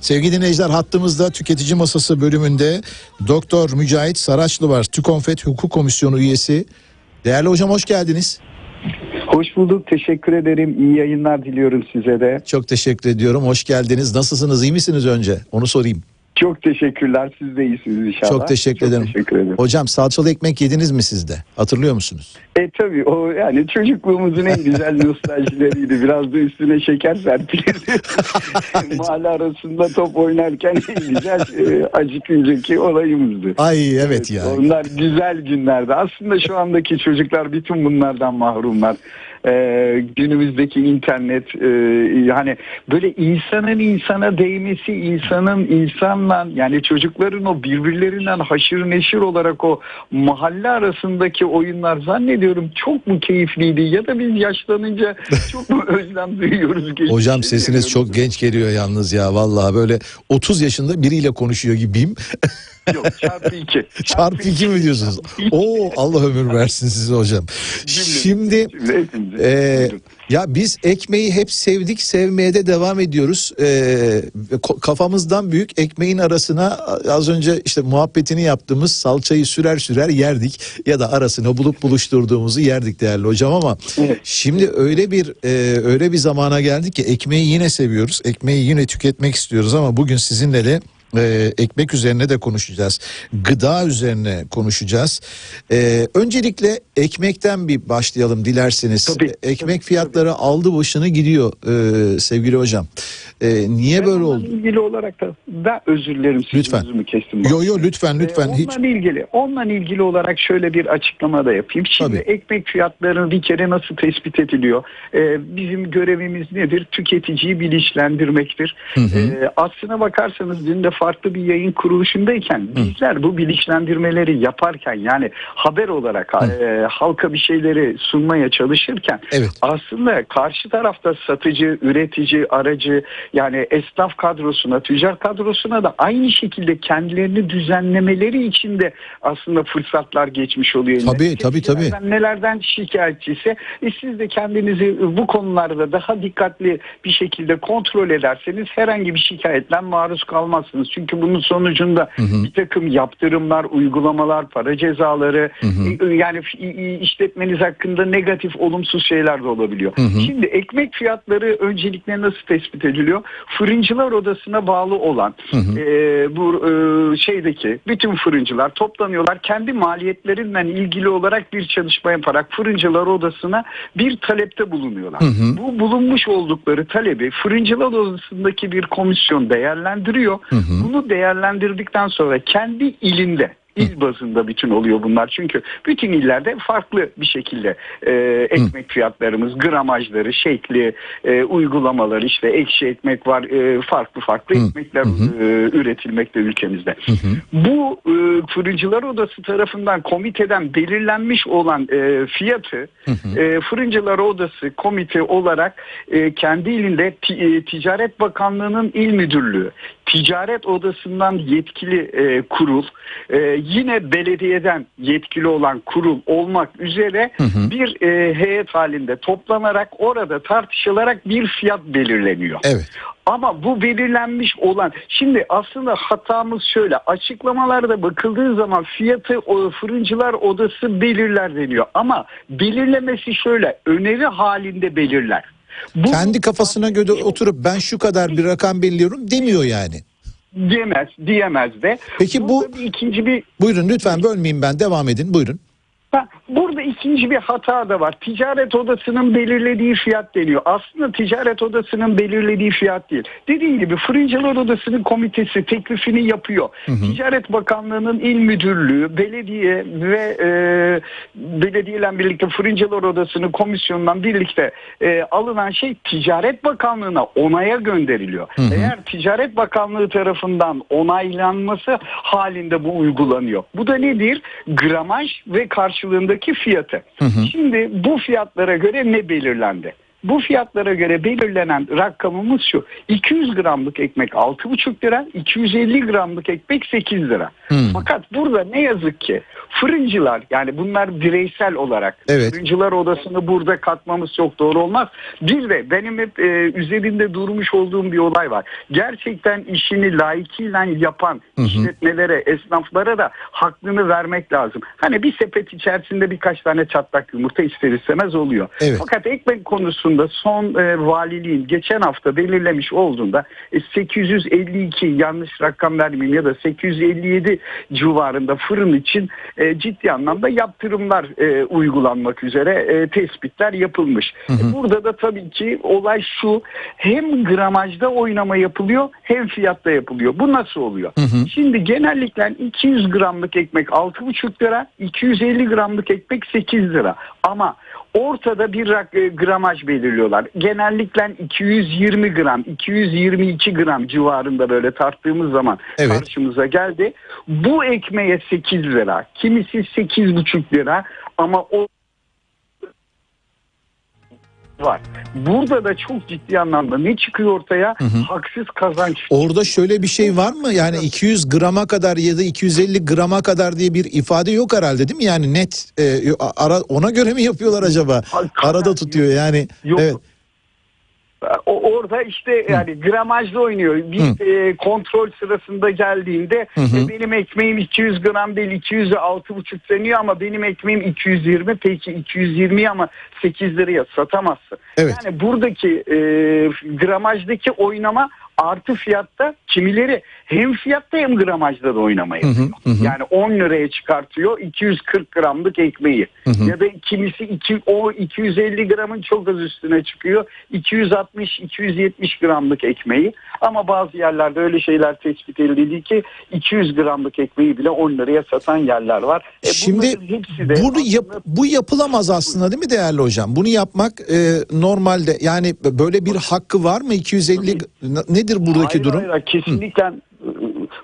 Sevgili dinleyiciler hattımızda tüketici masası bölümünde Doktor Mücahit Saraçlı var. TÜKONFET Hukuk Komisyonu üyesi. Değerli hocam hoş geldiniz. Hoş bulduk. Teşekkür ederim. İyi yayınlar diliyorum size de. Çok teşekkür ediyorum. Hoş geldiniz. Nasılsınız? iyi misiniz önce? Onu sorayım. Çok teşekkürler. Siz de iyisiniz inşallah. Çok teşekkür ederim. Teşekkür ederim. Hocam salçalı ekmek yediniz mi sizde? Hatırlıyor musunuz? E tabii o yani çocukluğumuzun en güzel nostaljileriydi. Biraz da üstüne şeker serpilirdi. Mahalle arasında top oynarken en güzel e, acıkıncaki olayımızdı. Ay evet ya. Onlar güzel günlerdi. Aslında şu andaki çocuklar bütün bunlardan mahrumlar. Ee, günümüzdeki internet e, yani böyle insanın insana değmesi insanın insanla yani çocukların o birbirlerinden haşır neşir olarak o mahalle arasındaki oyunlar zannediyorum çok mu keyifliydi ya da biz yaşlanınca çok mu özlem duyuyoruz geçmişe Hocam sesiniz çok genç geliyor yalnız ya. Vallahi böyle 30 yaşında biriyle konuşuyor gibiyim. yok çarpı iki Çarpı iki mi diyorsunuz? Oo Allah ömür versin size hocam. Şimdi Buyurun. ya biz ekmeği hep sevdik, sevmeye de devam ediyoruz. Ko- kafamızdan büyük ekmeğin arasına az önce işte muhabbetini yaptığımız salçayı sürer sürer yerdik ya da arasına bulup buluşturduğumuzu yerdik değerli hocam ama Evet. şimdi öyle bir e, öyle bir zamana geldik ki ekmeği yine seviyoruz, ekmeği yine tüketmek istiyoruz ama bugün sizinle de e, ekmek üzerine de konuşacağız. Gıda üzerine konuşacağız. E, öncelikle ekmekten bir başlayalım dilerseniz. Tabii, Ekmek tabii, fiyatları aldı başını gidiyor e, sevgili hocam. E, niye Ben böyle oldu? ilgili olarak da ben özür dilerim Lütfen. sözümü kestim. Yo yo lütfen lütfen Ee, hiç. İlgili, onunla ilgili olarak şöyle bir açıklama da yapayım. Şimdi Tabii. ekmek fiyatlarını bir kere nasıl tespit ediliyor? Ee, bizim görevimiz nedir? Tüketiciyi bilinçlendirmektir. Hı hı. Ee, aslına bakarsanız dün de farklı bir yayın kuruluşundayken bizler bu bilinçlendirmeleri yaparken yani haber olarak e, halka bir şeyleri sunmaya çalışırken Evet. aslında karşı tarafta satıcı, üretici, aracı yani esnaf kadrosuna, tüccar kadrosuna da aynı şekilde kendilerini düzenlemeleri için de aslında fırsatlar geçmiş oluyor. Tabii, tabii, tabii. Tüketicilerden Nelerden şikayetçiyse e, siz de kendinizi bu konularda daha dikkatli bir şekilde kontrol ederseniz herhangi bir şikayetten maruz kalmazsınız. Çünkü bunun sonucunda bir takım yaptırımlar, uygulamalar, para cezaları e, yani f- i- işletmeniz hakkında negatif, olumsuz şeyler de olabiliyor. Şimdi ekmek fiyatları öncelikle nasıl tespit ediliyor? Fırıncılar odasına bağlı olan e, bu e, şeydeki bütün fırıncılar toplanıyorlar. Kendi maliyetlerinden ilgili olarak bir çalışma yaparak fırıncılar odasına bir talepte bulunuyorlar. Bu bulunmuş oldukları talebi fırıncılar odasındaki bir komisyon değerlendiriyor. Bunu değerlendirdikten sonra kendi ilinde il bazında bütün oluyor bunlar. Çünkü bütün illerde farklı bir şekilde e, ekmek fiyatlarımız, gramajları, şekli, e, uygulamaları işte ekşi ekmek var, e, farklı farklı ekmekler e, üretilmekte ülkemizde. Bu e, Fırıncılar Odası tarafından komiteden belirlenmiş olan e, fiyatı e, Fırıncılar Odası komite olarak e, kendi ilinde e, Ticaret Bakanlığı'nın il müdürlüğü, Ticaret Odası'ndan yetkili e, kurul, e, yine belediyeden yetkili olan kurul olmak üzere bir e, heyet halinde toplanarak orada tartışılarak bir fiyat belirleniyor. Evet. Ama bu belirlenmiş olan şimdi aslında hatamız şöyle açıklamalarda bakıldığı zaman fiyatı o fırıncılar odası belirler deniyor. Ama belirlemesi şöyle öneri halinde belirler. Bu Kendi kafasına göre oturup ben şu kadar bir rakam belirliyorum demiyor yani. Diyemez, diyemez de. Peki bu- Burada bir ikinci bir Buyurun lütfen bölmeyeyim ben devam edin buyurun. Ha, burada ikinci bir hata da var. Ticaret odasının belirlediği fiyat deniyor. Aslında ticaret odasının belirlediği fiyat değil. Dediğim gibi Fırıncılar Odası'nın komitesi teklifini yapıyor. Ticaret Bakanlığı'nın il müdürlüğü, belediye ve e, belediyeyle birlikte Fırıncılar Odası'nın komisyonundan birlikte e, alınan şey Ticaret Bakanlığı'na onaya gönderiliyor. Eğer Ticaret Bakanlığı tarafından onaylanması halinde bu uygulanıyor. Bu da nedir? Gramaj ve karşılığındaki fiyatı. Şimdi bu fiyatlara göre ne belirlendi? Bu fiyatlara göre belirlenen rakamımız şu. 200 gramlık ekmek 6,5 lira, 250 gramlık ekmek 8 lira. Hmm. Fakat burada ne yazık ki fırıncılar yani bunlar bireysel olarak Evet. fırıncılar odasını burada katmamız çok doğru olmaz. Bir de benim hep e, üzerinde durmuş olduğum bir olay var. Gerçekten işini layıkıyla yapan Hı hı. işletmelere, esnaflara da hakkını vermek lazım. Hani bir sepet içerisinde birkaç tane çatlak yumurta ister istemez oluyor. Evet. Fakat ekmek konusunda son e, valiliğin geçen hafta belirlemiş olduğunda e, 852 yanlış rakam vermeyeyim ya da 857 civarında fırın için e, ciddi anlamda yaptırımlar e, uygulanmak üzere e, tespitler yapılmış. Hı hı. Burada da tabii ki olay şu hem gramajda oynama yapılıyor hem fiyatta yapılıyor. Bu nasıl oluyor? Hı hı. Şimdi genellikle 200 gramlık ekmek 6,5 lira, 250 gramlık ekmek 8 lira. Ama ortada bir rak- e, gramaj belirliyorlar. Genellikle 220 gram, 222 gram civarında böyle tarttığımız zaman Evet. karşımıza geldi. Bu ekmeğe 8 lira, kimisi 8,5 lira ama o var. Burada da çok ciddi anlamda ne çıkıyor ortaya? Hı hı. Haksız kazanç. Orada şöyle bir şey var mı? Yani 200 grama kadar ya da 250 grama kadar diye bir ifade yok herhalde değil mi? Yani net e, ara, ona göre mi yapıyorlar acaba? Arada tutuyor yani. Yok. Evet. Orada işte yani gramajda oynuyor. Bir e, kontrol sırasında geldiğinde Hı hı. e, benim ekmeğim 200 gram değil 200'e 6,5 deniyor ama benim ekmeğim 220 peki 220'yi ama 8 liraya satamazsın. Evet. Yani buradaki e, gramajdaki oynama artı fiyatta kimileri hem fiyatta hem gramajda da oynama Hı. Yani 10 liraya çıkartıyor 240 gramlık ekmeği. Hı hı. Ya da kimisi iki, o 250 gramın çok az üstüne çıkıyor. 260-270 gramlık ekmeği. Ama bazı yerlerde öyle şeyler tespit edildi ki 200 gramlık ekmeği bile 10 liraya satan yerler var. E Şimdi hepsi de bunu yap, bu yapılamaz aslında değil mi değerli hocam? Bunu yapmak e, normalde yani böyle bir hakkı var mı 250 nedir buradaki Hayır, durum? hayır, kesinlikle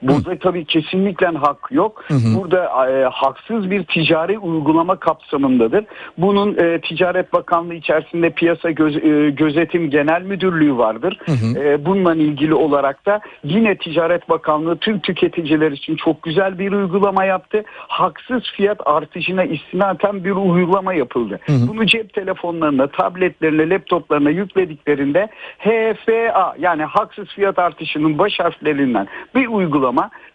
burada tabii kesinlikle hak yok. Hı hı. Burada e, haksız bir ticari uygulama kapsamındadır. Bunun e, Ticaret Bakanlığı içerisinde Piyasa Göz- e, Gözetim Genel Müdürlüğü vardır. Hı hı. E, bununla ilgili olarak da yine Ticaret Bakanlığı tüm tüketiciler için çok güzel bir uygulama yaptı. Haksız fiyat artışına istinaten bir uygulama yapıldı. Hı hı. Bunu cep telefonlarına, tabletlerine, laptoplarına yüklediklerinde HFA yani haksız fiyat artışının baş harflerinden bir uygulama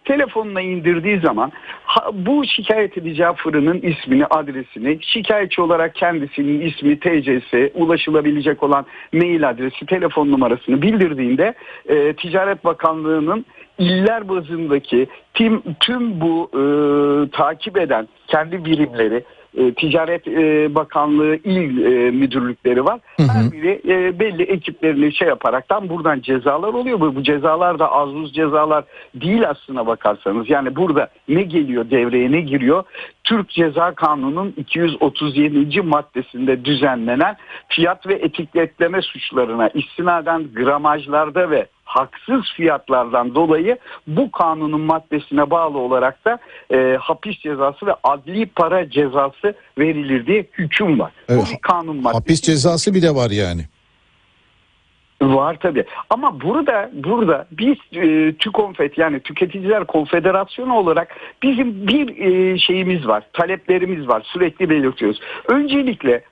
telefonuna indirdiği zaman ha- bu şikayet edeceği fırının ismini, adresini, şikayetçi olarak kendisinin ismi, TC'si, ulaşılabilecek olan mail adresi, telefon numarasını bildirdiğinde e, Ticaret Bakanlığı'nın iller bazındaki tüm, tüm bu e, takip eden kendi birimleri e, Ticaret e, Bakanlığı il e, müdürlükleri var. Hı hı. Her biri e, belli ekiplerini şey yaparaktan buradan cezalar oluyor. Bu, bu cezalar da az buz cezalar değil aslına bakarsanız. Yani burada ne geliyor devreye ne giriyor? Türk Ceza Kanunu'nun 237. maddesinde düzenlenen fiyat ve etiketleme suçlarına istinaden gramajlarda ve haksız fiyatlardan dolayı bu kanunun maddesine bağlı olarak da e, hapis cezası ve adli para cezası verilir diye hüküm var. Evet. Bu bir kanun maddesi. Hapis cezası bile var yani. Var tabii. Ama burada burada biz e, TÜKONFET yani Tüketiciler Konfederasyonu olarak bizim bir e, şeyimiz var. Taleplerimiz var. Sürekli belirtiyoruz. Öncelikle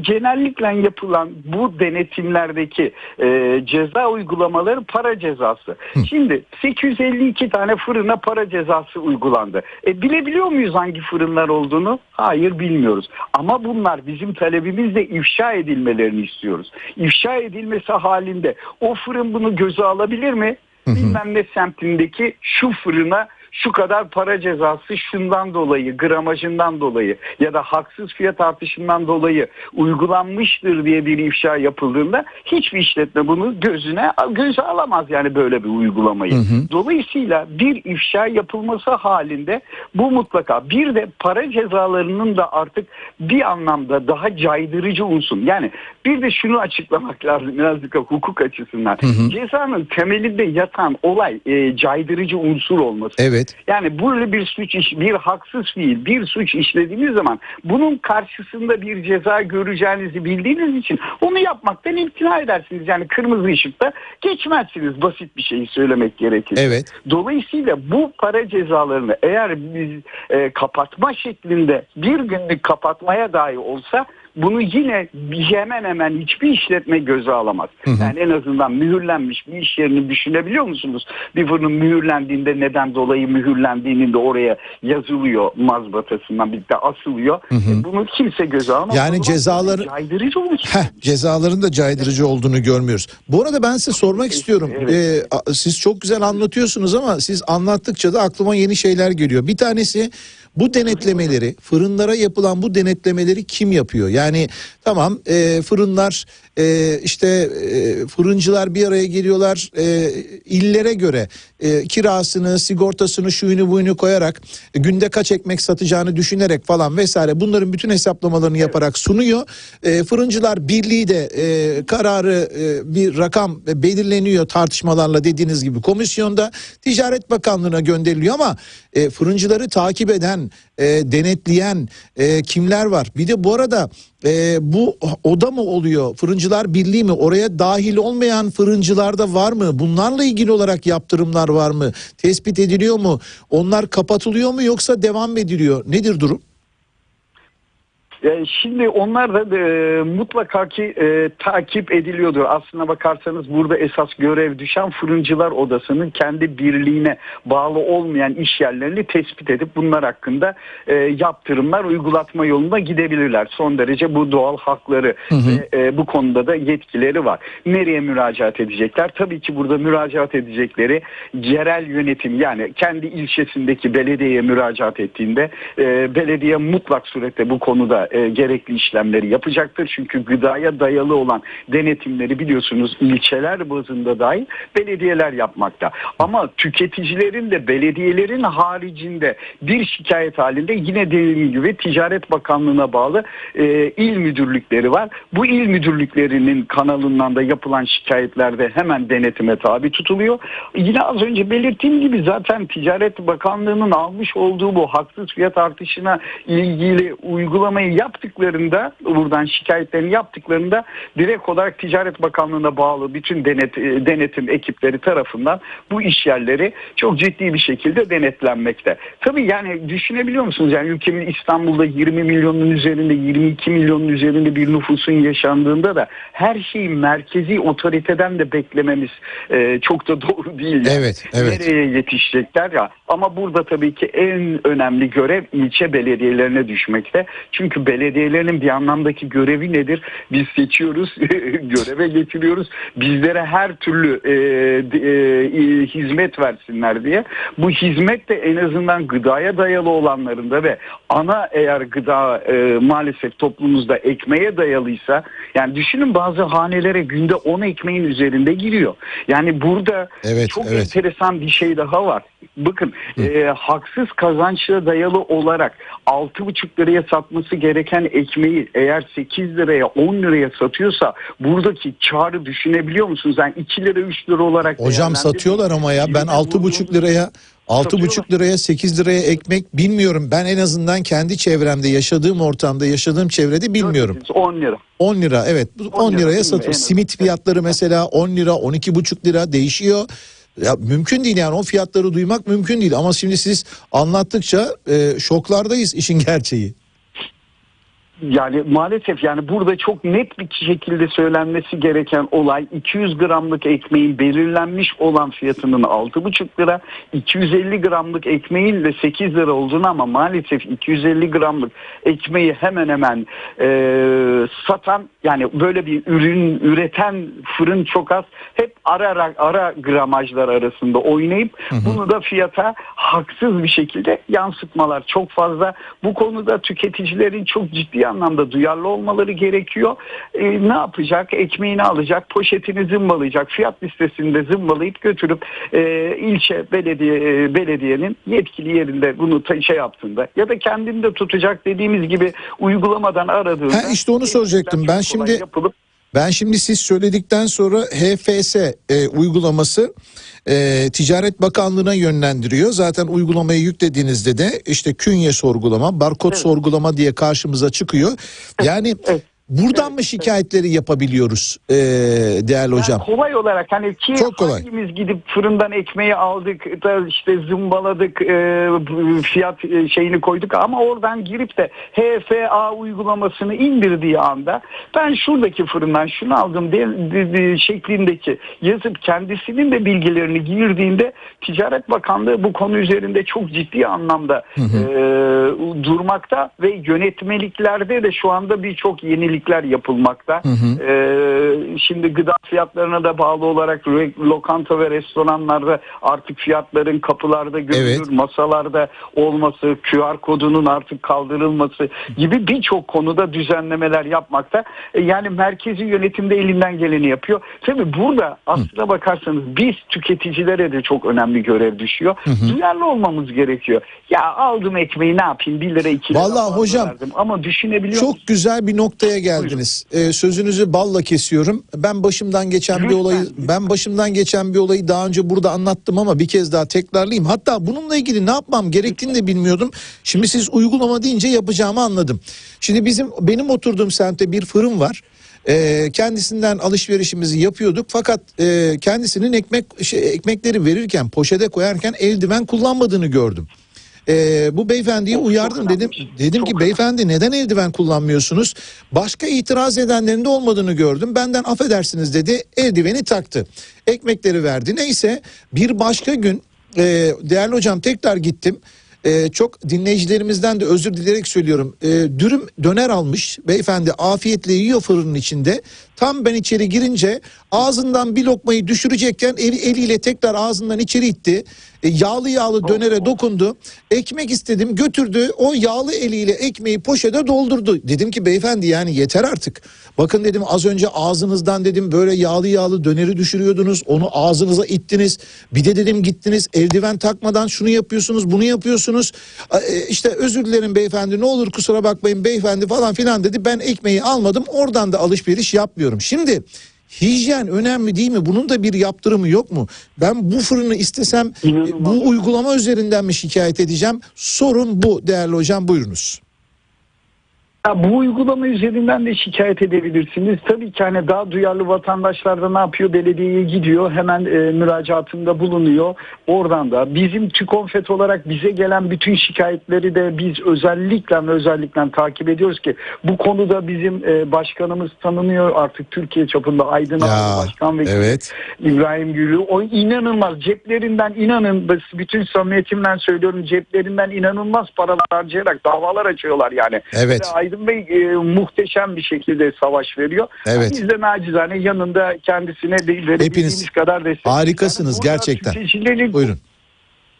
genellikle yapılan bu denetimlerdeki e, ceza uygulamaları para cezası. Şimdi 852 tane fırına para cezası uygulandı. E, bilebiliyor muyuz hangi fırınlar olduğunu? Hayır bilmiyoruz. Ama bunlar bizim talebimizle ifşa edilmelerini istiyoruz. İfşa edilmesi halinde o fırın bunu göze alabilir mi? Hı hı. Bilmem ne semtindeki şu fırına şu kadar para cezası şundan dolayı, gramajından dolayı ya da haksız fiyat artışından dolayı uygulanmıştır diye bir ifşa yapıldığında hiçbir işletme bunu gözüne göze alamaz yani böyle bir uygulamayı. Hı hı. Dolayısıyla bir ifşa yapılması halinde bu mutlaka bir de para cezalarının da artık bir anlamda daha caydırıcı unsur. Yani bir de şunu açıklamak lazım birazcık hukuk açısından. Hı hı. Cezanın temelinde yatan olay e, caydırıcı unsur olması. Evet. Evet. Yani böyle bir suç iş, bir haksız fiil, bir suç işlediğiniz zaman bunun karşısında bir ceza göreceğinizi bildiğiniz için onu yapmaktan imtina edersiniz. Yani kırmızı ışıkta geçmezsiniz basit bir şeyi söylemek gerekirse. Evet. Dolayısıyla bu para cezalarını eğer biz e, kapatma şeklinde bir günlük kapatmaya dahi olsa bunu yine hemen hemen hiçbir işletme göze alamaz. Yani en azından mühürlenmiş bir iş yerini düşünebiliyor musunuz? Bir fırının mühürlendiğinde neden dolayı mühürlendiğini de oraya yazılıyor mazbatasından birlikte asılıyor. E, bunu kimse göze alamaz. Yani cezaları- caydırıcı olsun. Heh, cezaların da caydırıcı olduğunu görmüyoruz. Bu arada ben size sormak istiyorum. Evet. Ee, siz çok güzel anlatıyorsunuz ama siz anlattıkça da aklıma yeni şeyler geliyor. Bir tanesi bu denetlemeleri, fırınlara yapılan bu denetlemeleri kim yapıyor? Yani tamam e, fırınlar e, işte e, fırıncılar bir araya geliyorlar e, illere göre e, kirasını, sigortasını, şuyunu buyunu koyarak e, günde kaç ekmek satacağını düşünerek falan vesaire bunların bütün hesaplamalarını yaparak sunuyor. E, fırıncılar Birliği de e, kararı e, bir rakam belirleniyor tartışmalarla dediğiniz gibi komisyonda Ticaret Bakanlığı'na gönderiliyor ama e, fırıncıları takip eden, e, denetleyen e, kimler var? Bir de bu arada e, bu oda mı oluyor? Fırıncılar Birliği mi? Oraya dahil olmayan fırıncılar da var mı? Bunlarla ilgili olarak yaptırımlar var mı? Tespit ediliyor mu? Onlar kapatılıyor mu yoksa devam ediliyor? Nedir durum? E, Şimdi onlar da e, mutlaka ki e, takip ediliyordur. Aslına bakarsanız burada esas görev düşen fırıncılar odasının kendi birliğine bağlı olmayan iş yerlerini tespit edip bunlar hakkında e, yaptırımlar uygulatma yolunda gidebilirler. Son derece bu doğal hakları ve e, bu konuda da yetkileri var. Nereye müracaat edecekler? Tabii ki burada müracaat edecekleri yerel yönetim yani kendi ilçesindeki belediyeye müracaat ettiğinde e, belediye mutlak surette bu konuda e, gerekli işlemleri yapacaktır. Çünkü gıdaya dayalı olan denetimleri biliyorsunuz ilçeler bazında dahi belediyeler yapmakta. Ama tüketicilerin de belediyelerin haricinde bir şikayet halinde yine dediğim gibi Ticaret Bakanlığı'na bağlı e, il müdürlükleri var. Bu il müdürlüklerinin kanalından da yapılan şikayetlerde hemen denetime tabi tutuluyor. Yine az önce belirttiğim gibi zaten Ticaret Bakanlığı'nın almış olduğu bu haksız fiyat artışına ilgili uygulamayı yaptıklarında buradan şikayetlerini yaptıklarında direkt olarak Ticaret Bakanlığı'na bağlı bütün denet, e, denetim ekipleri tarafından bu iş yerleri çok ciddi bir şekilde denetlenmekte. Tabii yani düşünebiliyor musunuz? Yani ülkemin İstanbul'da 20 milyonun üzerinde 22 milyonun üzerinde bir nüfusun yaşandığında da her şeyi merkezi otoriteden de beklememiz e, çok da doğru değil. Yani. Evet, evet. Nereye yetişecekler ya. Ama burada tabii ki en önemli görev ilçe belediyelerine düşmekte. Çünkü belediyelerin bir anlamdaki görevi nedir? Biz seçiyoruz, göreve getiriyoruz. Bizlere her türlü e, e, hizmet versinler diye. Bu hizmet de en azından gıdaya dayalı olanlarında ve ana eğer gıda e, maalesef toplumumuzda ekmeğe dayalıysa yani düşünün bazı hanelere günde 10 ekmeğin üzerinde giriyor. Yani burada Evet, çok evet. enteresan bir şey daha var. Bakın e, haksız kazançla dayalı olarak 6,5 liraya satması gereken ekmeği eğer 8 liraya 10 liraya satıyorsa buradaki karı düşünebiliyor musunuz? Yani 2 lira 3 lira olarak Hocam satıyorlar ama ya ben Birine 6,5 vurduğunuz- liraya 6,5 Satıyorlar. liraya 8 liraya ekmek bilmiyorum. Ben en azından kendi çevremde yaşadığım ortamda yaşadığım çevrede bilmiyorum. 10 lira. 10 lira evet 10, 10 lira liraya satıyor. Simit fiyatları mesela 10 lira 12,5 lira değişiyor. Ya mümkün değil yani o fiyatları duymak mümkün değil ama şimdi siz anlattıkça e, şoklardayız işin gerçeği. Yani maalesef yani burada çok net bir şekilde söylenmesi gereken olay 200 gramlık ekmeğin belirlenmiş olan fiyatının 6,5 lira 250 gramlık ekmeğin de 8 lira olduğunu ama maalesef 250 gramlık ekmeği hemen hemen e, satan yani böyle bir ürün üreten fırın çok az hep ara ara, gramajlar arasında oynayıp bunu da fiyata haksız bir şekilde yansıtmalar çok fazla. Bu konuda tüketicilerin çok ciddi anlamda duyarlı olmaları gerekiyor. E, ne yapacak? Ekmeğini alacak, poşetini zımbalayacak, fiyat listesinde zımbalayıp götürüp e, ilçe belediye e, belediyenin yetkili yerinde bunu ta- şey yaptığında ya da kendinde tutacak dediğimiz gibi uygulamadan aradığında Ha, işte onu soracaktım. Ben şimdi- yapılıp Ben şimdi siz söyledikten sonra HFS e, uygulaması e, Ticaret Bakanlığı'na yönlendiriyor. Zaten uygulamayı yüklediğinizde de işte künye sorgulama, barkod sorgulama diye karşımıza çıkıyor. Yani Evet. Buradan mı şikayetleri yapabiliyoruz e, değerli hocam? Yani kolay olarak hani ki Çok kolay. hangimiz gidip fırından ekmeği aldık da işte zımbaladık e, fiyat e, şeyini koyduk ama oradan girip de HFA uygulamasını indirdiği anda ben şuradaki fırından şunu aldım de, de- de- şeklindeki yazıp kendisinin de bilgilerini girdiğinde Ticaret Bakanlığı bu konu üzerinde çok ciddi anlamda e, durmakta ve yönetmeliklerde de şu anda birçok yenilikler yapılmakta. Ee, şimdi gıda fiyatlarına da bağlı olarak lokanta ve restoranlarda artık fiyatların kapılarda görülür, Evet. masalarda olması, QR kodunun artık kaldırılması gibi birçok konuda düzenlemeler yapmakta. E, Yani merkezi yönetimde elinden geleni yapıyor. Tabii burada aslına bakarsanız biz tüketicilere de çok önemli görev düşüyor. Duyarlı olmamız gerekiyor. Ya aldım ekmeği ne yapayım 1 lira 2 lira Vallahi hocam, verdim. ama düşünebiliyor Çok musunuz? güzel bir noktaya geldiniz. Ee, sözünüzü balla kesiyorum. Ben başımdan geçen bir olayı lütfen. ben başımdan geçen bir olayı daha önce burada anlattım ama bir kez daha tekrarlayayım. Hatta bununla ilgili ne yapmam gerektiğini de bilmiyordum. Şimdi siz uygulama deyince yapacağımı anladım. Şimdi bizim benim oturduğum semtte bir fırın var. Ee, kendisinden alışverişimizi yapıyorduk fakat e, kendisinin ekmek şey, ekmekleri verirken poşete koyarken eldiven kullanmadığını gördüm. Ee, bu beyefendiyi uyardım dedim. önemli. Dedim ki beyefendi neden eldiven kullanmıyorsunuz? Başka itiraz edenlerin de olmadığını gördüm. Benden affedersiniz dedi. Eldiveni taktı. Ekmekleri verdi. Neyse bir başka gün e, değerli hocam tekrar gittim. E, çok dinleyicilerimizden de özür dileyerek söylüyorum. E, dürüm döner almış beyefendi afiyetle yiyor fırının içinde. Tam ben içeri girince ağzından bir lokmayı düşürecekken eli, eliyle tekrar ağzından içeri itti. E, yağlı yağlı dönere dokundu. Ekmek istedim götürdü. O yağlı eliyle ekmeği poşete doldurdu. Dedim ki beyefendi yani yeter artık. Bakın dedim az önce ağzınızdan dedim böyle yağlı yağlı döneri düşürüyordunuz. Onu ağzınıza ittiniz. Bir de dedim gittiniz eldiven takmadan şunu yapıyorsunuz bunu yapıyorsunuz. E, işte özür dilerim beyefendi ne olur kusura bakmayın beyefendi falan filan dedi. Ben ekmeği almadım oradan da alışveriş yapmıyorum. Şimdi Hijyen önemli değil mi? Bunun da bir yaptırımı yok mu? Ben bu fırını istesem e, İnanılmaz. bu uygulama üzerinden mi şikayet edeceğim? Sorun bu değerli hocam buyurunuz. Ya bu uygulama üzerinden de şikayet edebilirsiniz. Tabii ki hani daha duyarlı vatandaşlar da ne yapıyor? Belediyeye gidiyor, hemen e, müracaatında bulunuyor. Oradan da bizim TÜKONFET olarak bize gelen bütün şikayetleri de biz özellikle ve özellikle takip ediyoruz ki bu konuda bizim e, başkanımız tanınıyor artık Türkiye çapında Aydın Ya, Başkan Vekili evet. İbrahim Gülü. O inanılmaz ceplerinden inanın bütün samimiyetimle söylüyorum ceplerinden inanılmaz paralar harcayarak davalar açıyorlar yani. Evet. Ve Aydın Bey e, muhteşem bir şekilde savaş veriyor. Evet. Biz de nacizane yanında kendisine de verebildiğimiz Hepiniz kadar destek. harikasınız Yani gerçekten. Buyurun.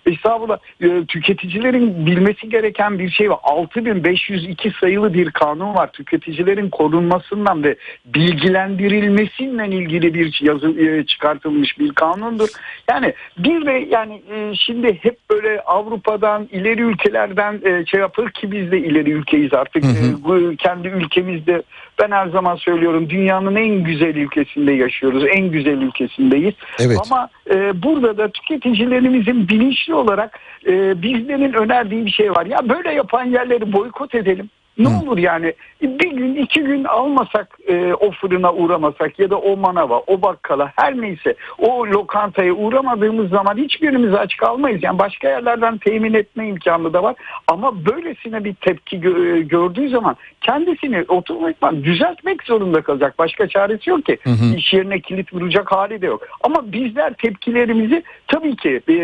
Estağfurullah. E, Tüketicilerin bilmesi gereken bir şey var. 6502 sayılı bir kanun var. Tüketicilerin korunmasından ve bilgilendirilmesiyle ilgili bir yazı e, çıkartılmış bir kanundur. Yani bir de yani e, şimdi hep böyle Avrupa'dan ileri ülkelerden e, şey yapılır ki biz de ileri ülkeyiz artık. Hı hı. E, bu kendi ülkemizde ben her zaman söylüyorum dünyanın en güzel ülkesinde yaşıyoruz. En güzel ülkesindeyiz. Evet. Ama e, burada da tüketicilerimizin bilinçli olarak e, bizlerin önerdiği bir şey var. Ya böyle yapan yerleri boykot edelim. Ne Hı. olur yani bir gün iki gün almasak e, o fırına uğramasak ya da o manava o bakkala her neyse o lokantaya uğramadığımız zaman hiçbirimiz aç kalmayız. Yani başka yerlerden temin etme imkanı da var ama böylesine bir tepki gö- gördüğü zaman kendisini otomatikman düzeltmek zorunda kalacak. Başka çaresi yok ki. Hı hı. İş yerine kilit vuracak hali de yok. Ama bizler tepkilerimizi tabii ki e,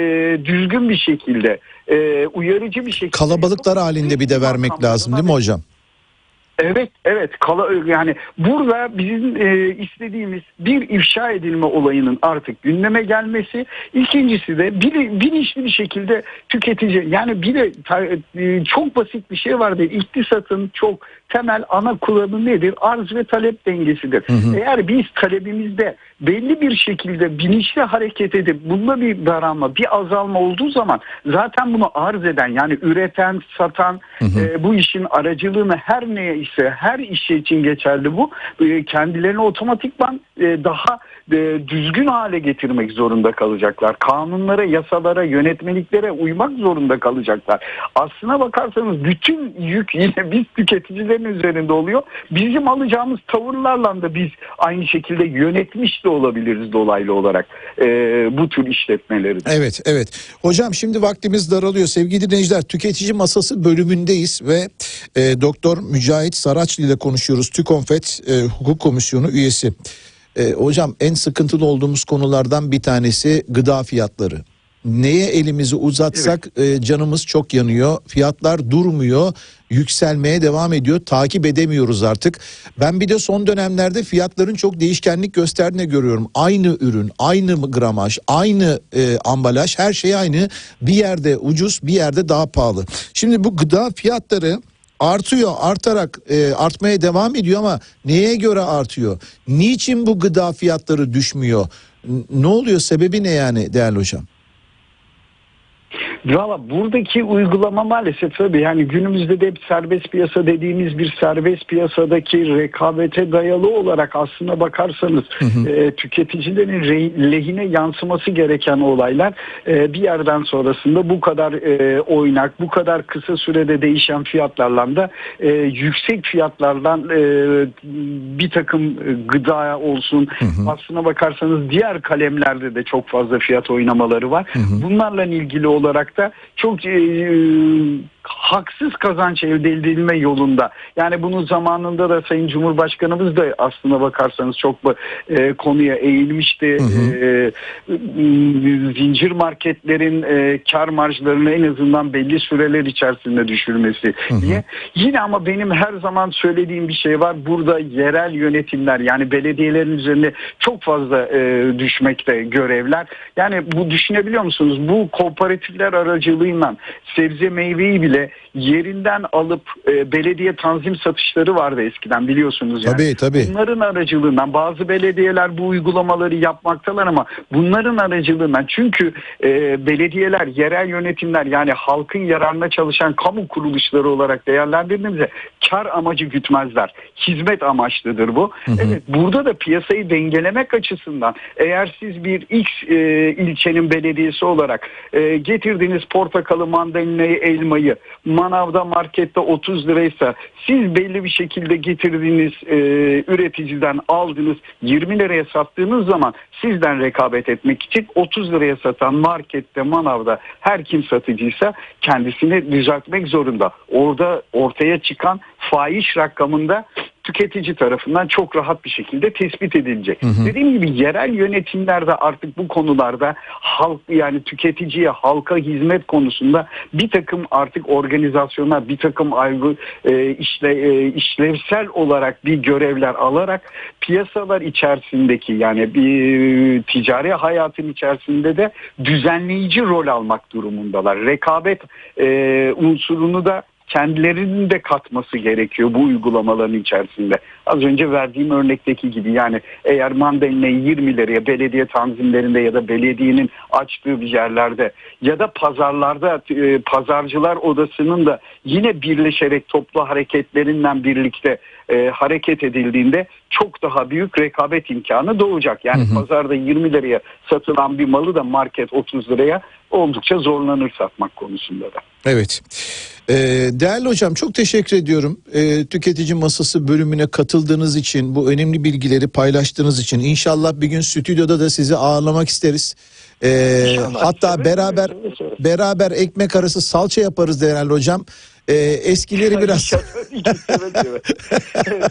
düzgün bir şekilde e, uyarıcı bir şekilde Kalabalıklar halinde bir de vermek lazım değil mi hocam? Evet, evet. Kala, yani burada bizim e, istediğimiz bir ifşa edilme olayının artık gündeme gelmesi. İkincisi de bir, bilinçli bir şekilde tüketici yani bir de e, çok basit bir şey vardır. İktisatın çok temel ana kuralı nedir? Arz ve talep dengesidir. hı. Eğer biz talebimizde belli bir şekilde bilinçli hareket edip bunda bir daralma, bir azalma olduğu zaman zaten bunu arz eden yani üreten, satan e, bu işin aracılığını her neyse her iş için geçerli bu. E, kendilerini otomatikman e, daha e, düzgün hale getirmek zorunda kalacaklar. Kanunlara, yasalara, yönetmeliklere uymak zorunda kalacaklar. Aslına bakarsanız bütün yük yine biz tüketicilerin üzerinde oluyor. Bizim alacağımız tavırlarla da biz aynı şekilde yönetmiş de olabiliriz dolaylı olarak bu tür işletmeleri. Evet, evet. Hocam şimdi vaktimiz daralıyor. Sevgili dinleyiciler, tüketici masası bölümündeyiz ve e, Doktor Mücahit Saraçlı ile konuşuyoruz. TÜKONFET e, Hukuk Komisyonu üyesi. E, hocam en sıkıntılı olduğumuz konulardan bir tanesi gıda fiyatları. Neye elimizi uzatsak e, canımız çok yanıyor. Fiyatlar durmuyor. Yükselmeye devam ediyor. Takip edemiyoruz artık. Ben bir de son dönemlerde fiyatların çok değişkenlik gösterdiğini görüyorum. Aynı ürün, aynı gramaj, aynı e, ambalaj her şey aynı. Bir yerde ucuz, bir yerde daha pahalı. Şimdi bu gıda fiyatları artıyor, artarak e, artmaya devam ediyor ama neye göre artıyor? Niçin bu gıda fiyatları düşmüyor? N- Ne oluyor? Sebebi ne yani değerli hocam? Valla buradaki uygulama maalesef tabii yani günümüzde de hep serbest piyasa dediğimiz bir serbest piyasadaki rekabete dayalı olarak aslına bakarsanız e, tüketicilerin re- lehine yansıması gereken olaylar e, bir yerden sonrasında bu kadar e, oynak, bu kadar kısa sürede değişen fiyatlarla da e, yüksek fiyatlardan e, bir takım gıda olsun aslına bakarsanız diğer kalemlerde de çok fazla fiyat oynamaları var. Bunlarla ilgili olarak da çok e, haksız kazanç elde edilme yolunda. Yani bunu zamanında da Sayın Cumhurbaşkanımız da aslına bakarsanız çok bu e, konuya eğilmişti. E, m, zincir marketlerin e, kar marjlarını en azından belli süreler içerisinde düşürmesi diye. Yine ama benim her zaman söylediğim bir şey var. Burada yerel yönetimler yani belediyelerin üzerine çok fazla e, düşmekte görevler. Yani bu düşünebiliyor musunuz? Bu kooperatifler aracılığıyla sebze meyveyi bile yerinden alıp e, belediye tanzim satışları vardı eskiden biliyorsunuz yani. Tabii tabii. Bunların aracılığından bazı belediyeler bu uygulamaları yapmaktalar ama bunların aracılığından çünkü e, belediyeler, yerel yönetimler yani halkın yararına çalışan kamu kuruluşları olarak değerlendirdiğimizde kar amacı gütmezler. Hizmet amaçlıdır bu. Evet burada da piyasayı dengelemek açısından eğer siz bir X e, ilçenin belediyesi olarak e, getirdiğiniz portakalı, mandalinayı, elmayı manavda markette 30 liraysa siz belli bir şekilde getirdiğiniz e, üreticiden aldınız 20 liraya sattığınız zaman sizden rekabet etmek için 30 liraya satan markette manavda her kim satıcıysa kendisini düzeltmek zorunda. Orada ortaya çıkan fahiş rakamında tüketici tarafından çok rahat bir şekilde tespit edilecek. Dediğim gibi yerel yönetimlerde artık bu konularda halk yani tüketiciye halka hizmet konusunda bir takım artık organizasyonlar bir takım aygı e, işle, e, işlevsel olarak bir görevler alarak piyasalar içerisindeki yani bir ticari hayatın içerisinde de düzenleyici rol almak durumundalar. Rekabet e, unsurunu da kendilerinin de katması gerekiyor bu uygulamaların içerisinde. Az önce verdiğim örnekteki gibi yani eğer mandalinayı 20 liraya belediye tanzimlerinde ya da belediyenin açtığı bir yerlerde ya da pazarlarda e, pazarcılar odasının da yine birleşerek toplu hareketlerinden birlikte e, hareket edildiğinde çok daha büyük rekabet imkanı doğacak. Yani pazarda 20 liraya satılan bir malı da market 30 liraya oldukça zorlanır satmak konusunda da. Evet. Ee, değerli hocam çok teşekkür ediyorum. Ee, tüketici masası bölümüne katıldığınız için, bu önemli bilgileri paylaştığınız için. İnşallah bir gün stüdyoda da sizi ağırlamak isteriz. Ee, İnşallah. hatta beraber beraber ekmek arası salça yaparız değerli hocam. Ee, eskileri biraz evet, evet,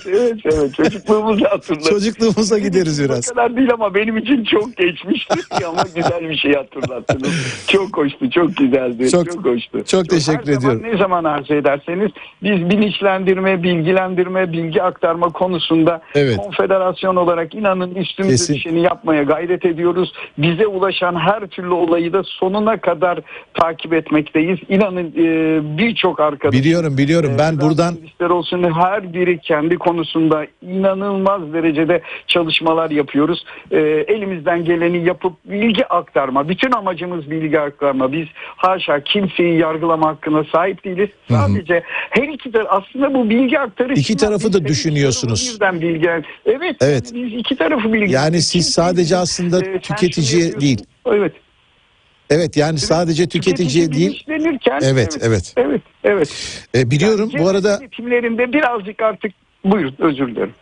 evet, evet. Çocukluğumuzu hatırladım. çocukluğumuza gideriz O biraz. kadar değil ama benim için çok geçmişti ama güzel bir şey hatırlattınız. Çok hoştu, çok güzeldi. Çok- Çok, hoştu. çok teşekkür her zaman, ediyorum. ne zaman arzu ederseniz biz bilinçlendirme, bilgilendirme, bilgi aktarma konusunda Evet. konfederasyon olarak inanın üstümüze Kesin. düşeni yapmaya gayret ediyoruz. Bize ulaşan her türlü olayı da sonuna kadar takip etmekteyiz. İnanın e, birçok arkadaş Biliyorum biliyorum. Ben Ee, buradan olsun her biri kendi konusunda inanılmaz derecede çalışmalar yapıyoruz. Ee, elimizden geleni yapıp bilgi aktarma. Bütün amacımız bilgi aktarma. Biz haşa kimseyi yargılama hakkına sahip değiliz. Sadece her iki taraf aslında bu bilgi aktarışı. İki tarafı da düşünüyorsunuz. Birden bilgi. Evet. Evet. Biz iki tarafı bilgi. Yani siz sadece aslında tüketiciye yapıyorsun. değil. Evet. Evet yani sadece tüketiciye Tüketici değil. bilinçlenirken Evet, evet. Evet, evet. E, biliyorum Yani bu arada yönetimlerinde birazcık artık buyurun özür dilerim.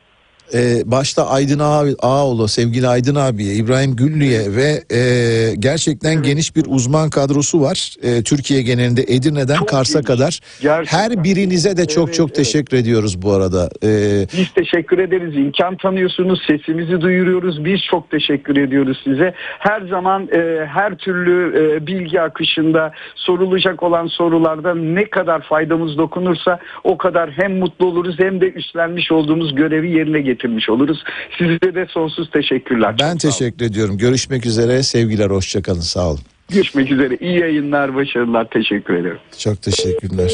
E, başta Aydın Ağa- Ağaoğlu, sevgili Aydın abiye, İbrahim Güllü'ye ve e, gerçekten geniş bir uzman kadrosu var. E, Türkiye genelinde Edirne'den Çok Kars'a geniş. kadar. Gerçekten. Her birinize de çok Evet, çok evet. teşekkür ediyoruz bu arada. E, Biz teşekkür ederiz. İmkan tanıyorsunuz. Sesimizi duyuruyoruz. Biz çok teşekkür ediyoruz size. Her zaman e, her türlü e, bilgi akışında sorulacak olan sorularda ne kadar faydamız dokunursa o kadar hem mutlu oluruz hem de üstlenmiş olduğumuz görevi yerine getirmiş oluruz. Size de sonsuz teşekkürler. ben Çok teşekkür ediyorum. Görüşmek üzere. Sevgiler, hoşçakalın. Sağ olun. Görüşmek üzere. İyi yayınlar, başarılar. Teşekkür ederim. Çok teşekkürler.